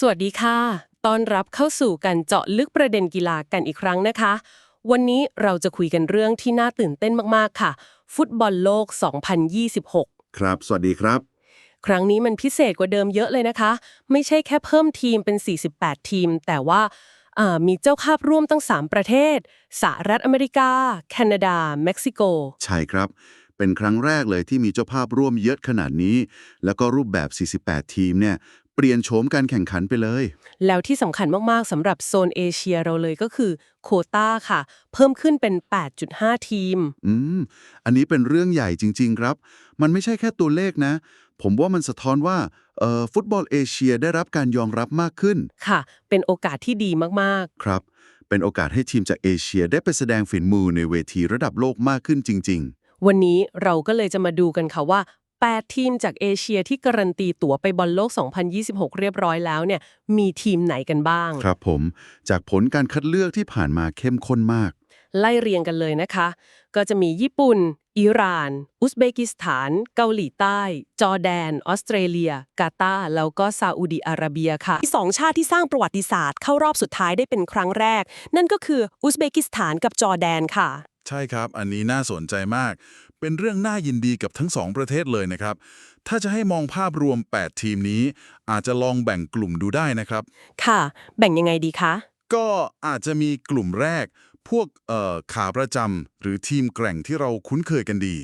สวัสดีค่ะต้อนรับเข้าสู่การเจาะลึกประเด็นกีฬากันอีกครั้งนะคะ วันนี้เราจะคุยกันเรื่องที่น่าตื่นเต้นมาก ๆ ค่ะ ฟุตบอลโลก 2026 ครับ สวัสดีครับ ครั้งนี้มันพิเศษกว่าเดิมเยอะเลยนะคะ ไม่ใช่แค่เพิ่มทีมเป็น 48 ทีม แต่ว่าอ่ามีเจ้าภาพร่วมตั้ง 3 ประเทศ สหรัฐอเมริกา แคนาดา เม็กซิโก ใช่ครับ เป็นครั้งแรกเลยที่มีเจ้าภาพร่วมเยอะขนาดนี้ แล้วก็รูปแบบ 48 ทีมเนี่ย เปลี่ยนโฉมการแข่งขันไปเลย แล้วที่สำคัญมากๆสำหรับโซนเอเชียเราเลยก็คือโควต้าค่ะ เพิ่มขึ้นเป็น 8.5 ทีม อืม อันนี้เป็นเรื่องใหญ่จริง ๆ ครับ มันไม่ใช่แค่ตัวเลขนะ ผมว่ามันสะท้อนว่าเอ่อฟุตบอลเอเชียได้รับการยอมรับมากขึ้น ค่ะ เป็นโอกาสที่ดีมากครับ เป็นโอกาสให้ทีมจากเอเชียได้ไปแสดงฝีมือในเวทีระดับโลกมากขึ้นจริง ๆ วันนี้เราก็เลยจะมาดูกันค่ะว่า 8 ทีมจากเอเชียที่การันตีตั๋วไปบอลโลก 2026 เรียบร้อยแล้วเนี่ยมีทีมไหนกันบ้างๆครับผม จากผลการคัดเลือกที่ผ่านมาเข้มข้นมาก ไล่เรียงกันเลยนะคะ ก็จะมีญี่ปุ่น อิหร่าน อุซเบกิสถาน เกาหลีใต้ จอร์แดน ออสเตรเลีย กาตาร์แล้วก็ซาอุดิอาระเบียค่ะมีสองชาติที่สร้างประวัติศาสตร์เข้ารอบสุดท้ายได้เป็นครั้งแรก นั่นก็คืออุซเบกิสถานกับจอร์แดนค่ะ ใช่ครับ อันนี้น่าสนใจมาก เป็นเรื่องน่ายินดีกับทั้งสองประเทศเลยนะครับ ถ้าจะให้มองภาพรวม 8 ทีมนี้ อาจจะลองแบ่งกลุ่มดูได้นะครับ ค่ะ แบ่งยังไงดีคะ ก็อาจจะมีกลุ่มแรก พวกเอ่อขาประจำหรือทีมแกร่งที่เราคุ้นเคยกันดี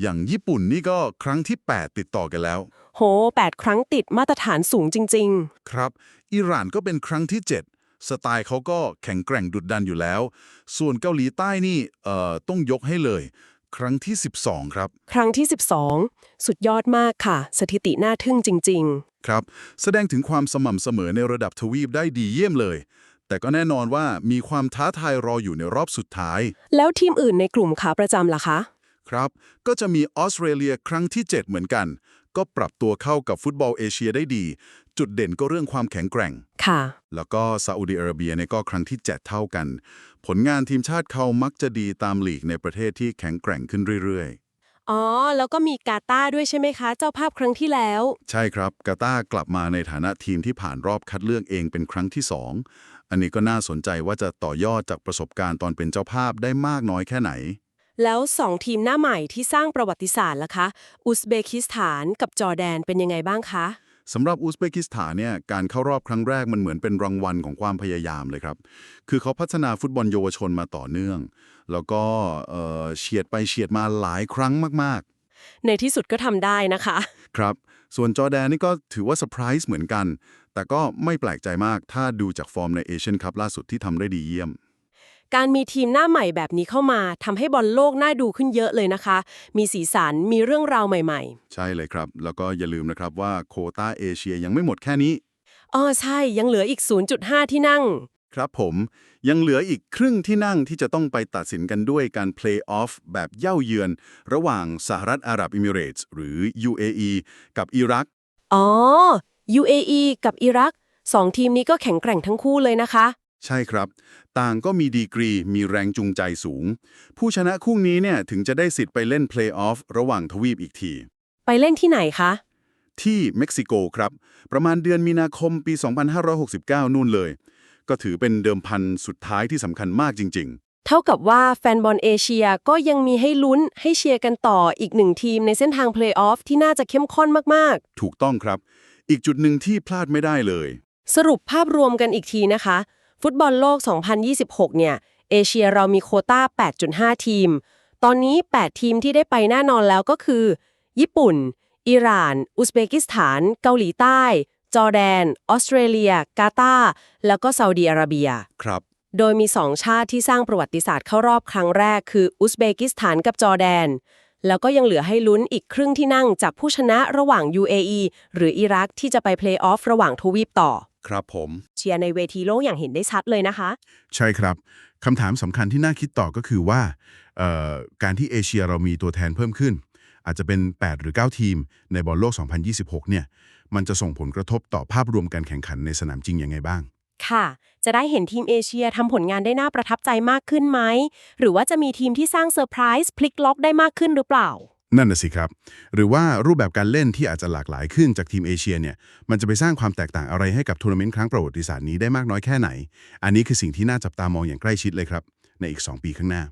อย่างญี่ปุ่นนี่ก็ครั้งที่ 8 ติดต่อกันแล้ว โห 8 ครั้งติดมาตรฐานสูงจริงครับ อิหร่านก็เป็นครั้งที่ 7สไตล์เขาก็แข็งแกร่งดุดดันอยู่แล้ว ส่วนเกาหลีใต้นี่เอ่อต้องยกให้เลย ครั้งที่ 12 ครับๆครั้งที่ 12 สุดยอดมากค่ะ สถิติน่าทึ่งจริง ครับ แสดงถึงความสม่ำเสมอในระดับทวีปได้ดีเยี่ยมเลย แต่ก็แน่นอนว่ามีความท้าทายรออยู่ในรอบสุดท้าย ๆ แล้วทีมอื่นในกลุ่มขาประจำล่ะคะ ครับ ก็จะมีออสเตรเลียครั้งที่ 7 เหมือนกัน ก็ปรับตัวเข้ากับฟุตบอลเอเชียได้ดี จุดเด่นก็เรื่องความแข็งแกร่ง ค่ะ แล้วก็ซาอุดิอาระเบียเนี่ยก็ครั้งที่ 7 เท่ากัน ผลงานทีมชาติเขามักจะดีตามลีกในประเทศที่แข็งแกร่งขึ้นเรื่อยอ๋อ แล้วก็มีกาตาร์ด้วยใช่ไหมคะ เจ้าภาพครั้งที่แล้วๆใช่ครับ กาตาร์กลับมาในฐานะทีมที่ผ่านรอบคัดเลือกเองเป็นครั้งที่ 2 อันนี้ก็น่าสนใจว่าจะต่อยอดจากประสบการณ์ตอนเป็นเจ้าภาพได้มากน้อยแค่ไหน แล้ว 2 ทีมหน้าใหม่ที่สร้างประวัติศาสตร์ล่ะคะ อุซเบกิสถานกับจอร์แดนเป็นยังไงบ้างคะ สำหรับอุซเบกิสถานเนี่ยการเข้ารอบครั้งแรกมันเหมือนเป็นรางวัลของความพยายามเลยครับ คือเขาพัฒนาฟุตบอลเยาวชนมาต่อเนื่อง แล้วก็เอ่อเฉียดไปเฉียดมาหลายครั้งมากในที่สุดก็ทำได้นะคะๆครับ ส่วนจอร์แดนนี่ก็ถือว่าเซอร์ไพรส์เหมือนกัน แต่ก็ไม่แปลกใจมากถ้าดูจากฟอร์มในเอเชียนคัพล่าสุดที่ทำได้ดีเยี่ยม การมีทีมหน้าใหม่แบบนี้เข้ามาทำให้บอลโลกน่าดูขึ้นเยอะเลยนะคะ มีสีสันมีเรื่องราวใหม่ใช่เลยครับ แล้วก็อย่าลืมนะครับว่าโควต้าเอเชียยังไม่หมดแค่นี้ ๆอ๋อใช่ยังเหลืออีก 0.5 ที่นั่ง ครับผมยังเหลืออีกครึ่งที่นั่งที่จะต้องไปตัดสินกันด้วยการเพลย์ออฟแบบเย่าเยือน ระหว่างสหรัฐอาหรับเอมิเรตส์หรือ UAE กับอิรัก อ๋อ UAE กับอิรักสองทีมนี้ก็แข็งแกร่งทั้งคู่เลยนะคะ ใช่ครับ ต่างก็มีดีกรีมีแรงจูงใจสูง ผู้ชนะคู่นี้เนี่ยถึงจะได้สิทธิ์ไปเล่นเพลย์ออฟระหว่างทวีปอีกที ไปเล่นที่ไหนคะ ที่เม็กซิโกครับ ประมาณเดือนมีนาคมปี 2569 นู่นเลย ก็ถือเป็นเดิมพันสุดท้ายที่สำคัญมากจริง เท่ากับว่าแฟนบอลเอเชียก็ยังมีให้ลุ้นให้เชียร์กันต่ออีกหนึ่งทีมในเส้นทางเพลย์ออฟที่น่าจะเข้มข้นมากๆ ถูกต้องครับ อีกจุดหนึ่งที่พลาดไม่ได้เลยๆสรุปภาพรวมกันอีกทีนะคะ ฟุตบอลโลก 2026 เนี่ย เอเชียเรามีโควต้า 8.5 ทีม ตอนนี้ 8 ทีมที่ได้ไปแน่นอนแล้วก็คือ ญี่ปุ่น อิหร่าน อุซเบกิสถาน เกาหลีใต้ จอร์แดน ออสเตรเลีย กาตาร์แล้วก็ซาอุดิอาระเบีย ครับ โดยมี 2 ชาติที่สร้างประวัติศาสตร์เข้ารอบครั้งแรกคือ อุซเบกิสถานกับจอร์แดน แล้วก็ยังเหลือให้ลุ้นอีกครึ่งที่นั่งจากผู้ชนะระหว่าง UAE หรืออิรักที่จะไปเพลย์ออฟระหว่างทวีปต่อ ครับผม เชียร์ในเวทีโลกอย่างเห็นได้ชัดเลยนะคะ ใช่ครับคำถามสำคัญที่น่าคิดต่อก็คือว่าเอ่อการที่เอเชียเรามีตัวแทนเพิ่มขึ้น อาจจะเป็น 8 หรือ 9 ทีม ในบอลโลก 2026 เนี่ย มันจะส่งผลกระทบต่อภาพรวมการแข่งขันในสนามจริงยังไงบ้าง ค่ะ จะได้เห็นทีมเอเชียทำผลงานได้น่าประทับใจมากขึ้นไหม หรือว่าจะมีทีมที่สร้างเซอร์ไพรส์พลิกล็อกได้มากขึ้นหรือเปล่า นั่นน่ะสิครับ หรือว่ารูปแบบการเล่นที่อาจจะหลากหลายขึ้นจากทีมเอเชียเนี่ย มันจะไปสร้างความแตกต่างอะไรให้กับทัวร์นาเมนต์ครั้งประวัติศาสตร์นี้ได้มากน้อยแค่ไหน อันนี้คือสิ่งที่น่าจับตามองอย่างใกล้ชิดเลยครับ ในอีก 2 ปีข้างหน้า